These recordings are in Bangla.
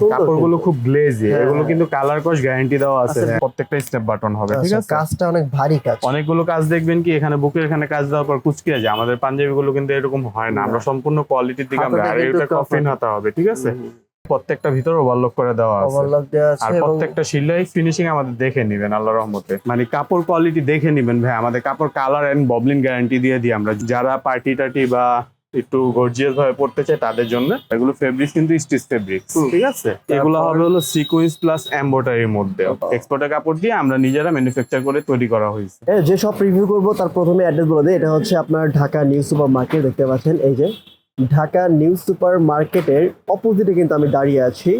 কাপড়গুলো খুব গ্লেজি হ্যাঁ, এগুলো। কিন্তু কালার কস গ্যারান্টি দেওয়া আছে। আচ্ছা। প্রত্যেকটা স্টেপ বাটন হবে ঠিক আচ্ছা, আছে? কাজটা অনেক ভারী কাজ। অনেকগুলো কাজ দেখবেন কি এখানে বুকের এখানে কাজ দেওয়ার পর কুচকিয়ে যায়। আমাদের পাঞ্জাবি গুলো কিন্তু এরকম হয় না। আমরা সম্পূর্ণ কোয়ালিটির দিকে আমরা আর এটা কফিন হাতা হবে ঠিক আছে? প্রত্যেকটা ভিতরে ওভারলক করে দেওয়া আছে। আর প্রত্যেকটা সিলাই ফিনিশিং আমাদের দেখে নিবেন আল্লাহ রহমতে। মানে কাপড় কোয়ালিটি দেখে নিবেন ভাই। আমাদের কাপড় কালার এন্ড ববলিন গ্যারান্টি দিয়ে দিই আমরা। যারা পার্টি টার্টি বা একটু গর্জিয়াস ভাবে পড়তে চায় তাদের জন্য। এগুলো ফেব্রিক কিন্তু স্টিচ ফেব্রিক ঠিক আছে। এগুলো হবে হলো সিকোয়েন্স প্লাস এমব্রয়ডারির মধ্যে। এক্সপোর্টের কাপড় দিয়ে আমরা নিজেরা ম্যানুফ্যাকচার করে তৈরি করা হয়েছে। যে সব রিভিউ করব তার প্রথমে অ্যাড্রেস বলে দিই। এটা হচ্ছে আপনার ঢাকা নিউ সুপার মার্কেট দেখতে পাচ্ছেন? এই যে ঢাকা নিউ সুপার মার্কেটের অপোজিটে কিন্তু আমি দাঁড়িয়ে আছি।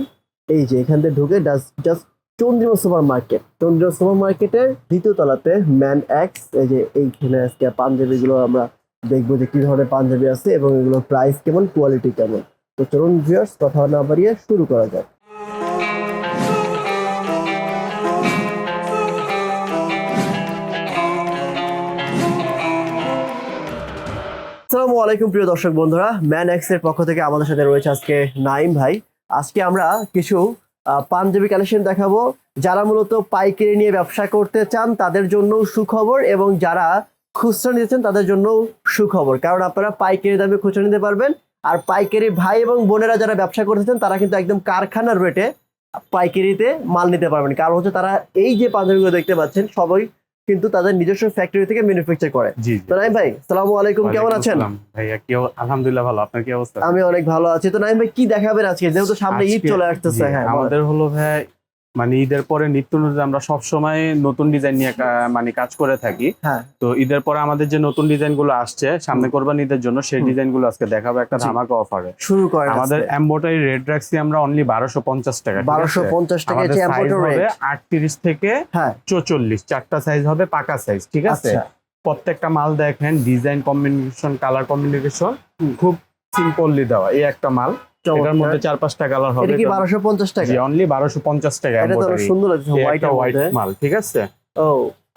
এই যে এখান থেকে ঢুকে just Chandrima super market Chandrima super মার্কেটের দ্বিতীয় তলাতে ম্যান এক্স এই যে এইখানে আজকে পাঞ্জাবিগুলো আমরা দেখব যে কি ধরনের পাঞ্জাবি আছে এবং এগুলোর প্রাইস কেমন কোয়ালিটি কেমন। তো চলুন ভিউয়ার্স কথা না বাড়িয়ে শুরু করা যাক। আসসালামু আলাইকুম প্রিয় দর্শক বন্ধুরা ম্যান এক্সের পক্ষ থেকে আমাদের সাথে রয়েছে আজকে নাইম ভাই। আজকে আমরা কিছু পাঞ্জাবি কালেকশন দেখাবো। যারা মূলত পাইকারি নিয়ে ব্যবসা করতে চান, তাদের জন্য সুখবর এবং যারা খুচরা নিতেছেন তাদের জন্য সুখবর। কারণ আপনারা পাইকারি দামে খুচরা নিতে পারবেন। আর পাইকারি ভাই এবং বোনেরা যারা ব্যবসা করতেছেন তারা কিন্তু একদম কারখানার রেটে পাইকারিতে মাল নিতে পারবেন। কারণ হচ্ছে তারা এই যে পাঞ্জাবিগুলো দেখতে পাচ্ছেন সবাই কিন্তু তাদের নিজস্ব ফ্যাক্টরি থেকে ম্যানুফ্যাকচার করে। তো নাইম ভাই সালামু আলাইকুম কেমন আছেন? ভাইয়া কি আলহামদুলিল্লাহ ভালো। আপনার কি অবস্থা? আমি অনেক ভালো আছি। তো নাইম ভাই কি দেখাবেন আজকে? যেহেতু সামনে ঈদ চলে আসতেছে হ্যাঁ আমাদের হলো ভাই মানে ঈদের পরে নিত্য নতুন আমরা সব সময় নতুন ডিজাইন নিয়ে মানে কাজ করে থাকি। হ্যাঁ। তো ঈদের পরে আমাদের যে নতুন ডিজাইনগুলো আসছে সামনে করবেন ঈদের জন্য সেই ডিজাইনগুলো আজকে দেখাবো একটা। ধামাকা অফারে শুরু করেন আমাদের এম্বোটারি রেড রাখছি আমরা অনলি বারোশো পঞ্চাশ টাকা বারোশো পঞ্চাশ টাকা হবে আটত্রিশ থেকে হ্যাঁ। চৌচল্লিশ চারটা সাইজ হবে পাকা সাইজ ঠিক আছে? আচ্ছা। প্রত্যেকটা মাল দেখেন ডিজাইন কম্বিনেশন কালার কম্বিনেশন খুব সিম্পললি দেওয়া এই একটা মাল। এটার মধ্যে চার পাঁচটা কালার হবে এটা কি বারোশো পঞ্চাশ টাকা? অনলি বারোশো পঞ্চাশ টাকা এটা তো সুন্দর লাগছে হোয়াইট হোয়াইট মাল ঠিক আছে? ও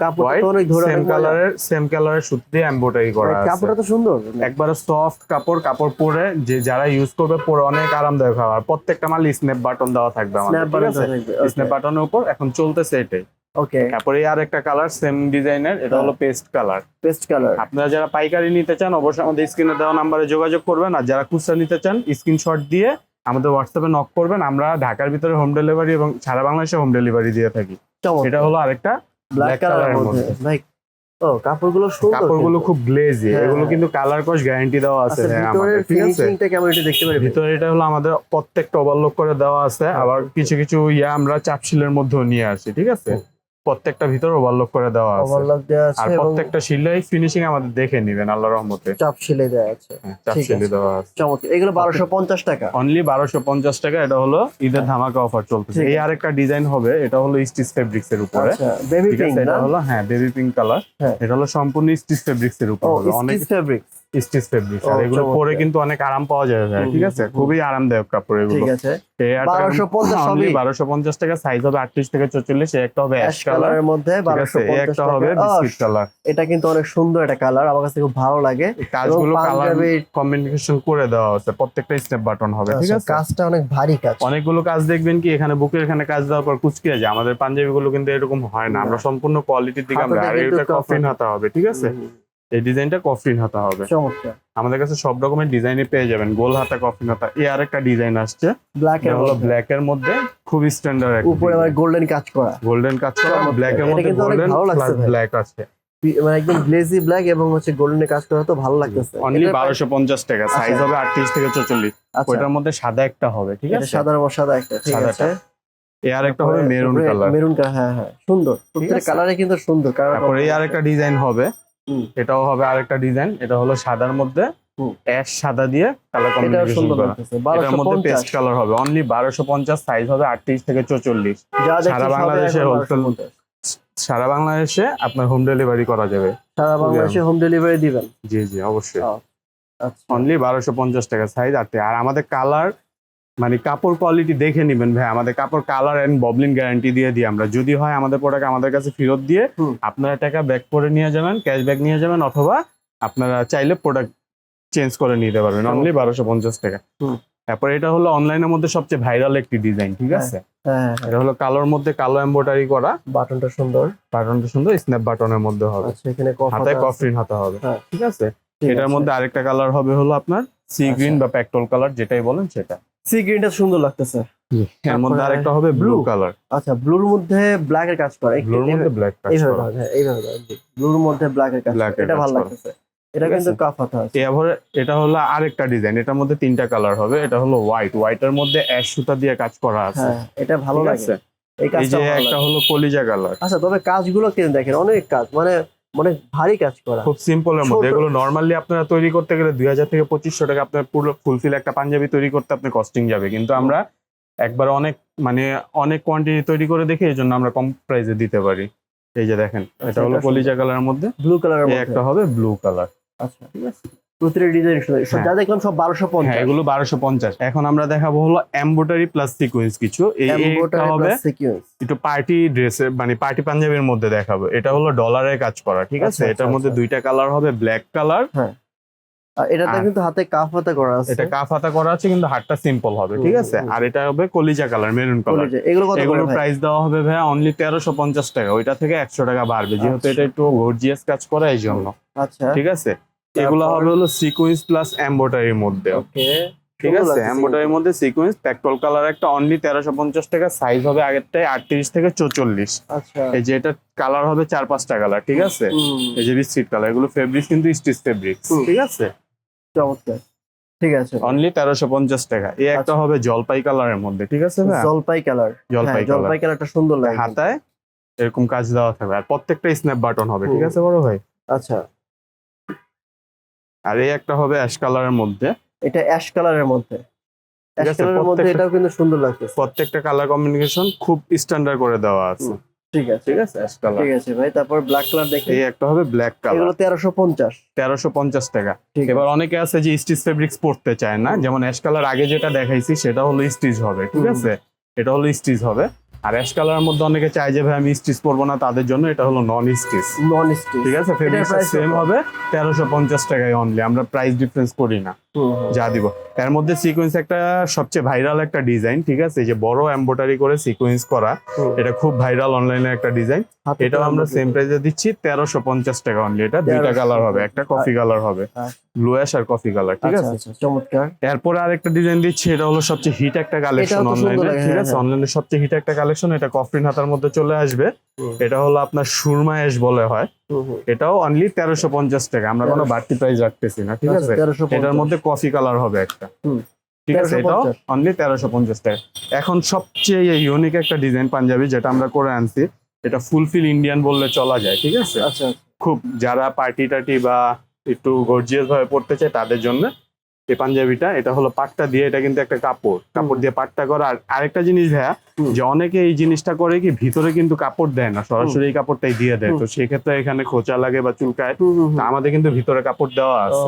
কাপড় অনেক ধরে সেম কালারের সেম কালারের সুতো দিয়ে এমব্রয়ডারি করা আছে। কাপড়টা তো সুন্দর। একবারে সফট কাপড় কাপড় পরে যে যারা ইউজ করবে পরে অনেক আরামদায়ক হবে। আর প্রত্যেকটা মাল স্ন্যাপ বাটন দেওয়া থাকবে আমাদের স্ন্যাপ বাটন স্ন্যাপ বাটনের উপর এখন চলতেছে এটাই। ওকে। তারপরে আর একটা কালার সেম ডিজাইনের এটা। হলো পেস্ট কালার পেস্ট কালার আপনারা যারা পাইকারি নিতে চান অবশ্যই আমাদের স্ক্রিনে দেওয়া নাম্বারে যোগাযোগ করবেন আর যারা খুচরা নিতে চান স্ক্রিনশট দিয়ে আমাদের হোয়াটসঅ্যাপে নক করবেন। আমরা ঢাকার ভিতরে হোম ডেলিভারি এবং সারা বাংলাদেশে হোম ডেলিভারি দিয়ে থাকি। এটা হলো আরেকটা ব্ল্যাক কালারের মধ্যে। ভাই ও কাপড়গুলো সুন্দর কাপড়গুলো খুব গ্লেজি হ্যাঁ, এগুলো হ্যাঁ। কিন্তু কালার কস গ্যারান্টি দেওয়া আছে আচ্ছা হ্যাঁ, আমাদের, ঠিক আছে? ফিনিশিংটা কেমন এটা দেখতে পারি? ভিতরে এটা হলো আমাদের প্রত্যেকটা ওভারলোক করে দেওয়া আছে। আবার কিছু কিছু ইয়া আমরা চাপশিলের মধ্যেও নিয়ে আসি ঠিক আছে। প্রত্যেকটা ভিতরে ওভারলোক করে দেওয়া আছে। ওভারলক দেওয়া আছে আর প্রত্যেকটা সিলাই ফিনিশিং আমাদের দেখে নিবেন আল্লাহ রহমতে। চাপ সিলে দেওয়া আছে। চাপশিলি আছে। দেওয়া আছে। চমৎকার। এগুলো বারোশো পঞ্চাশ টাকা। অনলি বারোশো পঞ্চাশ টাকা এটা হলো ঈদের ধামাকা অফার চলতেছে। এই আরেকটা ডিজাইন হবে এটা হলো স্টিচ ফেব্রিক্স এর উপরে। আচ্ছা বেবি পিঙ্ক না এটা হলো হ্যাঁ বেবি পিঙ্ক কালার হ্যাঁ। এটা হলো সম্পূর্ণ স্টিচ ফেব্রিক্স এর উপর অনেক স্টিচ ফেব্রিক স্টিচ ফেব্রিক্স আর এগুলো পরে কিন্তু অনেক আরাম পাওয়া যাবে ভাই, ঠিক আছে? খুবই আরামদায়ক কাপড় এগুলো। ঠিক আছে। 1250 সবই? 1250 টাকা সাইজ হবে 38 থেকে 44 এই একটা হবে অ্যাশ অ্যাশ কালার কালারের মধ্যে ঠিক বারোশো আছে এই পঞ্চাশ একটা টাকা। হবে বিস্কিট কালার এটা কিন্তু অনেক সুন্দর একটা কালার আমার কাছে খুব ভালো লাগে। কাজগুলো কালার কম্বিনেশন করে দেওয়া আছে প্রত্যেকটা স্টেপ বাটন হবে ঠিক আচ্ছা, আছে? কাজটা অনেক ভারী কাজ। অনেকগুলো কাজ দেখবেন কি এখানে বুকের এখানে কাজ দেওয়ার পর কুচকিয়ে যায় আমাদের পাঞ্জাবি গুলো কিন্তু এরকম হয় না। আমরা সম্পূর্ণ কোয়ালিটির দিকে আমরা আর এটা কফিন। হাতা হবে ঠিক আছে? এই ডিজাইনটা কফিন হাতা হবে। চমৎকার। আমাদের কাছে সব রকমের ডিজাইনে পেয়ে যাবেন। গোল হাতা কফিন হাতা। এই আরেকটা ডিজাইন আসছে। ব্ল্যাক এর হলো ব্ল্যাক এর মধ্যে খুব স্ট্যান্ডার্ড একটা উপরে আবার গোল্ডেন কাজ করা। গোল্ডেন কাজ করা। ব্ল্যাক এর মধ্যে গোল্ডেন প্লাস ব্ল্যাক আছে। মানে একদম গ্লেজি ব্ল্যাক এবং হচ্ছে গোল্ডেন কাজ করা তো ভালো লাগতেছে। অনলি এটার বারোশো পঞ্চাশ টাকা। সাইজ আচ্ছা। হবে আটত্রিশ থেকে চল্লিশ আচ্ছা, ওইটার মধ্যে সাদা একটা হবে ঠিক আছে? সাদা রঙ সাদা একটা ঠিক আছে। এই আর একটা হবে মেরুন কালার মেরুন কালার হ্যাঁ হ্যাঁ। সুন্দর। প্রত্যেকটা। কালারে কিন্তু সুন্দর। কালার তারপরে এই আরেকটা ডিজাইন হবে। এটাও হবে আরেকটা ডিজাইন এটা হলো সাদার মধ্যে অ্যাশ সাদা দিয়ে কালার কম্বিনেশন করা। এটার মধ্যে পেস্ট কালার হবে অনলি বারোশো পঞ্চাশ সাইজ হবে আটত্রিশ থেকে চৌচল্লিশ। যা দেখছি সারা সবই বাংলাদেশে 1250 সারা বাংলাদেশে আপনার হোম ডেলিভারি করা যাবে। সারা বাংলাদেশে হোম ডেলিভারি দিবেন? জি জি অবশ্যই। আচ্ছা। অনলি বারোশো পঞ্চাশ টাকা সাইজ আটটি আর আমাদের কালার মানে কাপড় কোয়ালিটি দেখে নিবেন ভাই। আমাদের কাপড় কালার এন্ড ববলিন গ্যারান্টি দিয়ে দিই আমরা। যদি হয় আমাদের প্রোডাক্ট আমাদের কাছে ফেরত দিয়ে আপনারা টাকা ব্যাক করে নিয়ে যাবেন ক্যাশব্যাক নিয়ে যাবেন অথবা আপনারা চাইলে প্রোডাক্ট চেঞ্জ করে নিতে পারবেন। অনলি বারোশো পঞ্চাশ টাকা। তারপর এটা হলো অনলাইনের মধ্যে সবচেয়ে ভাইরাল একটি ডিজাইন ঠিক হ্যাঁ, আছে? হ্যাঁ। এটা হলো কালোর মধ্যে কালো এমব্রয়ডারি করা। বাটনটা সুন্দর। বাটনটা সুন্দর স্ন্যাপ বাটনের মধ্যে হবে। আচ্ছা এখানে হাতায় কফরিন হাতা হবে হ্যাঁ, ঠিক আছে? এটার মধ্যে আরেকটা কালার হবে হলো আপনার সি গ্রিন আচ্ছা। বা পেট্রোল কালার যেটাই বলেন সেটা। সি গ্রিনটা সুন্দর লাগতেছে। এর মধ্যে আরেকটা হবে ব্লু কালার আচ্ছা ব্লুর মধ্যে ব্ল্যাক এর কাজ করে। ব্লুর মধ্যে ব্ল্যাক কাজ এইভাবে করা। হ্যাঁ, এইভাবে ব্লুর মধ্যে ব্ল্যাক এর কাজ করে। এটা ভালো লাগতেছে। এটা কিন্তু আছে? কাফ আছে। এরপরে এটা হলো আরেকটা ডিজাইন এটার মধ্যে তিনটা কালার হবে। এটা হলো হোয়াইট হোয়াইটের মধ্যে অ্যাশ সুতা দিয়ে কাজ করা আছে। হ্যাঁ এটা ভালো লাগছে লাগে। এই কাজটা যে একটা হলো কলিজা কালার আচ্ছা তবে কাজগুলো কেন দেখেন? অনেক কাজ। মানে অনেক ভারী কাজ করা। খুব সিম্পলের মধ্যে। এগুলো নর্মালি আপনারা তৈরি করতে গেলে দুই হাজার থেকে পঁচিশশো টাকা আপনার পুরো ফুলফিল একটা পাঞ্জাবি তৈরি করতে আপনার কস্টিং যাবে। কিন্তু আমরা একবার অনেক মানে অনেক কোয়ান্টিটি তৈরি করে দেখি এই জন্য আমরা কম প্রাইসে দিতে পারি। এই যে দেখেন এটা হলো কলিজা কালারের মধ্যে। ব্লু মধ্যে। একটা হবে ব্লু কালার আচ্ছা প্রতিটা ডিজাইন হ্যাঁ। যা দেখলাম সব বারোশো হ্যাঁ পঞ্চাশ এগুলো বারোশো পঞ্চাশ। এখন আমরা দেখাবো হলো এম্বোটারি প্লাস সিকোয়েন্স কিছু। এই হবে একটু পার্টি ড্রেসের মানে পার্টি পাঞ্জাবির মধ্যে দেখাবো। এটা হলো ডলারের কাজ করা ঠিক আছে? আচ্ছা, এটার আচ্ছা, মধ্যে আচ্ছা। দুইটা কালার হবে ব্ল্যাক কালার এটাতে কিন্তু হাতে কাফ হাতে করা আছে। এটা কাফ হাতা করা আছে কিন্তু হাতটা সিম্পল হবে ঠিক আছে? আর এটা হবে কলিজা কালার মেরুন কালার। এগুলো কত করে প্রাইস দেওয়া হবে ভাইয়া অনলি তেরোশো পঞ্চাশ টাকা ওইটা থেকে একশো টাকা বাড়বে যেহেতু। এটা একটু গর্জিয়াস কাজ করা এই জন্য আচ্ছা। ঠিক আছে? এগুলো হবে হলো সিকুয়েন্স প্লাস এম্বোটারির মধ্যে। ওকে ঠিক আছে? এম্বোটারির মধ্যে সিকুয়েন্স পেট্রোল কালার একটা অনলি তেরোশো পঞ্চাশ টাকা সাইজ হবে আগেরটাই আটত্রিশ থেকে চৌচল্লিশ। আচ্ছা। এই যে এটা কালার হবে চার পাঁচটা কালার ঠিক আছে? এই যে বিস্কিট কালার এগুলো ফেব্রিক কিন্তু স্টিচ ফেব্রিক ঠিক আছে? চমৎকার। ঠিক আছে। অনলি তেরোশো পঞ্চাশ টাকা। এই একটা আচ্ছা। হবে জলপাই কালারের মধ্যে ঠিক আছে ভাই? জলপাই কালার জলপাই জলপাই কালারটা সুন্দর লাগে হাতায় এরকম কাজ দেওয়া থাকবে। আর প্রত্যেকটা স্ন্যাপ বাটন হবে ঠিক আছে বড় ভাই? আচ্ছা। আর এই একটা হবে অ্যাশ কালারের মধ্যে। এটা অ্যাশ কালারের মধ্যে। অ্যাশ কালারের মধ্যে এটাও কিন্তু সুন্দর লাগছে প্রত্যেকটা কালার কম্বিনেশন খুব স্ট্যান্ডার্ড করে দেওয়া আছে। ঠিক আছে। ঠিক আছে অ্যাশ কালার ঠিক আছে ভাই তারপর ব্ল্যাক কালার দেখি এই একটা হবে ব্ল্যাক কালার এগুলো তেরোশো পঞ্চাশ। তেরোশো পঞ্চাশ টাকা। ঠিক এবার অনেকে আছে যে স্টিচ ফেব্রিক্স পড়তে চায় না। যেমন অ্যাশ কালার আগে যেটা দেখাইছি সেটা হলো স্টিচ হবে। ঠিক আছে? এটা হলো স্টিচ হবে। আর অ্যাশ কালারের মধ্যে অনেকে চায় যে ভাই আমি স্টিচ পরবো না। তাদের জন্য এটা হলো নন স্টিচ নন স্টিচ ঠিক আছে ফেব্রিক সেম হবে তেরোশো পঞ্চাশ টাকায় অনলি আমরা প্রাইস ডিফারেন্স করি না। যা দিব। এর মধ্যে সিকোয়েন্স একটা সবচেয়ে ভাইরাল একটা ডিজাইন ঠিক আছে? এই যে বড় এম্বোটারি করে সিকোয়েন্স করা এটা খুব ভাইরাল অনলাইনে একটা ডিজাইন এটাও আমরা সেম প্রাইসে দিচ্ছি তেরোশো পঞ্চাশ টাকা অনলি এটা দুইটা কালার হবে একটা কফি কালার হবে। আচ্ছা। ব্লু অ্যাশ আর কফি কালার ঠিক আচ্ছা আছে? আচ্ছা চমৎকার। এরপরে আরেকটা ডিজাইন দিচ্ছি এটা হলো সবচেয়ে হিট একটা কালেকশন অনলাইনে ঠিক হ্যাঁ, আছে? হ্যাঁ। অনলাইনে সবচেয়ে হিট একটা কালেকশন এটা কফরিন হাতার মধ্যে চলে আসবে। এটা হলো আপনার সুরমা অ্যাশ বলে হয়। এটাও অনলি তেরোশো পঞ্চাশ টাকা। আমরা কোনো বাড়তি প্রাইস রাখতেছি না ঠিক আচ্ছা, আছে? এটার মধ্যে কফি কালার হবে একটা। ঠিক আছে? এটাও অনলি তেরোশো পঞ্চাশ টাকা। এখন সবচেয়ে ইউনিক একটা ডিজাইন পাঞ্জাবি যেটা আমরা করে আনছি এটা ফুলফিল ইন্ডিয়ান বললে চলা যায় ঠিক আছে? আচ্ছা খুব যারা পার্টি টার্টি বা একটু গর্জিয়াস ভাবে পড়তে চায় তাদের জন্য এই পাঞ্জাবিটা এটা হলো পাটটা দিয়ে এটা কিন্তু একটা কাপড়। কাপড় দিয়ে পাটটা করা। আর আরেকটা জিনিস ভাইয়া যে অনেকে এই জিনিসটা করে কি ভিতরে কিন্তু কাপড় দেয় না সরাসরি এই কাপড়টাই দিয়ে দেয়। তো সেক্ষেত্রে এখানে খোঁচা লাগে বা চুলকায় আমাদের কিন্তু ভিতরে কাপড় দেওয়া আছে।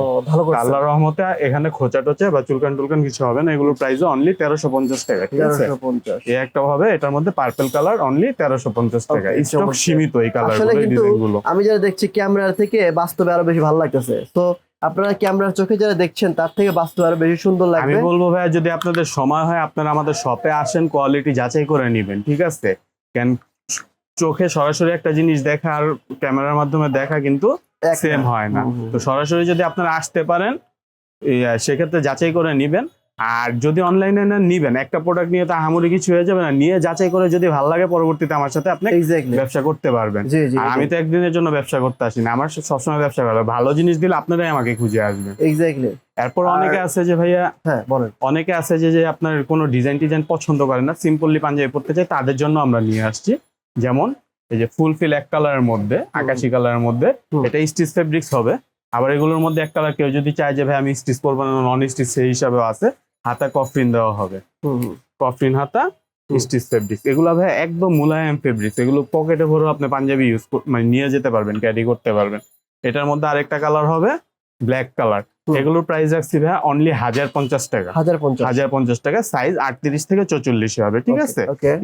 আল্লাহ রহমতে এখানে খোঁচা টোচা বা চুলকান টুলকান কিছু হবে না। এগুলোর প্রাইস অনলি তেরোশো পঞ্চাশ টাকা ঠিক আছে? এই একটা হবে এটার মধ্যে পার্পল কালার অনলি তেরোশো পঞ্চাশ টাকা। স্টক সীমিত এই কালারগুলো গুলো। আমি যারা দেখছি ক্যামেরা থেকে বাস্তবে আরও বেশি ভালো লাগতেছে। তো আপনারা ক্যামেরার চোখে যারা দেখছেন তার থেকে বাস্তু আরও বেশি সুন্দর লাগবে। আমি বলব ভাইয়া যদি আপনাদের সময় হয় আপনারা আমাদের শপে আসেন কোয়ালিটি যাচাই করে নেবেন ঠিক আছে? কেন চোখে সরাসরি একটা জিনিস দেখা আর ক্যামেরার মাধ্যমে দেখা কিন্তু সেম হয় না। তো সরাসরি যদি আপনারা আসতে পারেন সেক্ষেত্রে যাচাই করে নিবেন। আর যদি অনলাইনে না নিবেন একটা প্রোডাক্ট নিয়ে তো আহামরি কিছু হয়ে যাবে না নিয়ে যাচাই করে যদি ভালো লাগে পরবর্তীতে আমার সাথে আপনি ব্যবসা করতে পারবেন। আর আমি তো একদিনের জন্য ব্যবসা করতে আসি না আমার সবসময় ব্যবসা করা ভালো জিনিস দিলে আপনারাই আমাকে খুঁজে আসবেন। এক্স্যাক্টলি এরপর অনেকে আছে যে ভাইয়া হ্যাঁ বলেন। অনেকে আছে যে যে আপনার কোনো ডিজাইন টিজাইন পছন্দ করে না সিম্পলি পাঞ্জাবি পড়তে চাই তাদের জন্য আমরা নিয়ে আসছি। যেমন এই যে ফুল ফিল এক কালারের মধ্যে আকাশি কালারের মধ্যে এটা স্টিচ ফেব্রিক্স হবে। আবার এগুলোর মধ্যে এক কালার কেউ যদি চায় যে ভাই আমি স্টিচ করব না নন স্টিচ সেই হিসাবেও আছে। হাতা কফরিন দেওয়া হবে। কফরিন হাতা। স্টিচ ফেব্রিক্স এগুলো ভাই একদম মুলায়ম ফেব্রিক্স এগুলো পকেটে ভরেও আপনি পাঞ্জাবি ইউজ মানে নিয়ে যেতে পারবেন ক্যারি করতে পারবেন। এটার মধ্যে আরেকটা কালার হবে ব্ল্যাক কালার। এগুলোর প্রাইস রাখছি ভাই অনলি হাজার পঞ্চাশ টাকা। হাজার পঞ্চাশ। হাজার পঞ্চাশ টাকা সাইজ আটত্রিশ থেকে চৌচল্লিশ হবে ঠিক আছে?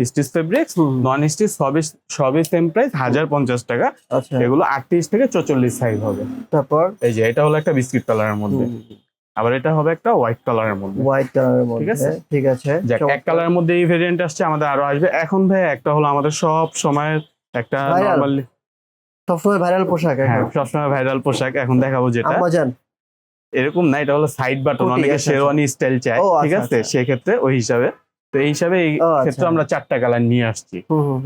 স্টিচ ফেব্রিক্স নন স্টিচ সবই সবই সেম প্রাইস হাজার পঞ্চাশ টাকা। আচ্ছা। এগুলো আটত্রিশ থেকে চৌচল্লিশ সাইজ হবে। তারপর? এই যে এটা হলো একটা বিস্কিট কালারের মধ্যে। আবার এটা হবে একটা হোয়াইট কালারের মধ্যে হোয়াইট কালারের মধ্যে ঠিক আছে? ঠিক আছে যাক এক কালারের মধ্যে এই ভেরিয়েন্ট আসছে আমাদের আরও আসবে এখন ভাই একটা হলো আমাদের সব সময়ের একটা? নরমালি সবসময় ভাইরাল পোশাক হ্যাঁ সবসময় ভাইরাল পোশাক এখন দেখাবো যেটা আম্মাজান এরকম না এটা হলো সাইড বাটন অনেকে আচ্ছা, আচ্ছা। শেরওয়ানি স্টাইল চায় ঠিক আচ্ছা, আছে আচ্ছা। সেক্ষেত্রে ওই হিসাবে তো এই হিসাবে এই আচ্ছা। ক্ষেত্রে আমরা চারটা কালার নিয়ে আসছি।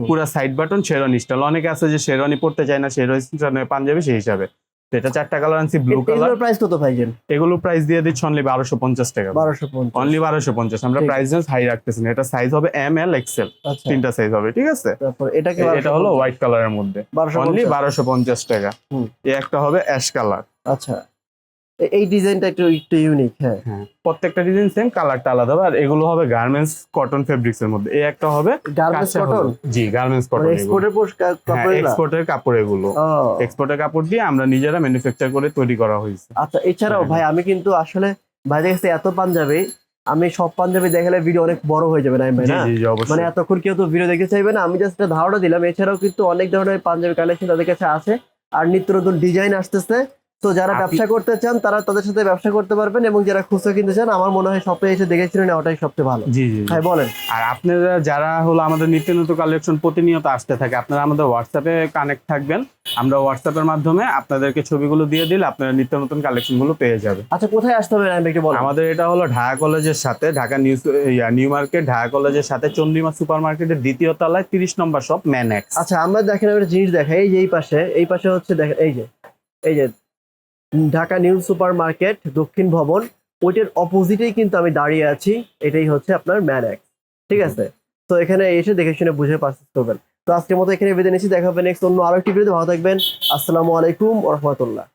পুরো সাইড বাটন শেরওয়ানি স্টাইল অনেকে আছে যে শেরওয়ানি পড়তে চায় না শেরওয়ানি পাঞ্জাবি সেই হিসাবে এটা চারটা কালার আনছি ব্লু কালার এগুলোর প্রাইস কত ভাইজান? এগুলো প্রাইস দিয়ে দিচ্ছি অনলি বারোশো পঞ্চাশ টাকা। বারোশো পঞ্চাশ। অনলি বারোশো পঞ্চাশ। আমরা প্রাইস প্রাইস হাই রাখতেছি না। এটা সাইজ হবে এম এল এক্সেল তিনটা সাইজ হবে ঠিক আছে? তারপর এটা কি এটা হলো হোয়াইট কালারের মধ্যে। অনলি বারোশো পঞ্চাশ টাকা। হুম। এই একটা হবে অ্যাশ কালার আচ্ছা। এ- এই ডিজাইনটা একটু একটু ইউনিক হ্যাঁ। হ্যাঁ প্রত্যেকটা ডিজাইন সেম কালারটা আলাদা আর এগুলো হবে গার্মেন্টস কটন ফেব্রিক্স এর মধ্যে। এই একটা হবে গার্মেন্টস কটন জি গার্মেন্টস কটন এক্সপোর্টের কাপড়? এক্সপোর্টের কাপড় এগুলো। এক্সপোর্টের কাপড় দিয়ে আমরা নিজেরা ম্যানুফ্যাকচার করে তৈরি করা হয়েছে। আচ্ছা এছাড়াও। ভাই আমি কিন্তু আসলে ভাই কাছে এত পাঞ্জাবি আমি সব পাঞ্জাবি দেখালে ভিডিও অনেক বড় হয়ে যাবে না? ভাই মানে এতক্ষণ কেউ তো ভিডিও দেখতে চাইবে না আমি জাস্ট একটা ধারণা দিলাম এছাড়াও কিন্তু অনেক ধরনের পাঞ্জাবি কালেকশন তাদের কাছে আছে আর নিত্য নতুন ডিজাইন আসতেছে। তো যারা ব্যবসা করতে চান তারা তাদের সাথে ব্যবসা করতে পারবেন এবং যারা খুচরা কিনতে চান আমার মনে হয় শপে এসে দেখে শুনে নেওয়াটাই সবচেয়ে ভালো। জি জি। ভাই বলেন। আর আপনারা যারা হলো আমাদের নিত্য নতুন কালেকশন প্রতিনিয়ত আসতে থাকে আপনারা আমাদের হোয়াটসঅ্যাপে কানেক্ট থাকবেন। আমরা হোয়াটসঅ্যাপের মাধ্যমে আপনাদেরকে ছবিগুলো দিয়ে দিলে আপনারা নিত্য নতুন কালেকশনগুলো পেয়ে যাবেন। আচ্ছা কোথায় আসতে হবে আমি একটু বলেন। আমাদের এটা হলো ঢাকা কলেজের সাথে Dhaka new new market Dhaka কলেজের সাথে চন্দ্রিমা সুপার মার্কেটের দ্বিতীয় তলায় তিরিশ নম্বর শপ ম্যানেক্স। আচ্ছা আমরা দেখেন একটা জিনিস দেখাই এই যে এই পাশে এই পাশে হচ্ছে দেখেন এই যে এই যে ঢাকা নিউ সুপার মার্কেট দক্ষিণ ভবন ওইটার অপোজিটেই কিন্তু আমি দাঁড়িয়ে আছি। এটাই হচ্ছে আপনার ম্যানেক্স ঠিক আছে? তো এখানে এসে দেখে শুনে বুঝে পারচেস করবেন। তো আজকের মতো এখানে বেঁধে নিচ্ছি দেখা হবে নেক্সট অন্য আরও একটি ভিডিওতে ভালো থাকবেন। আসসালামু আলাইকুম রহমতুল্লাহ।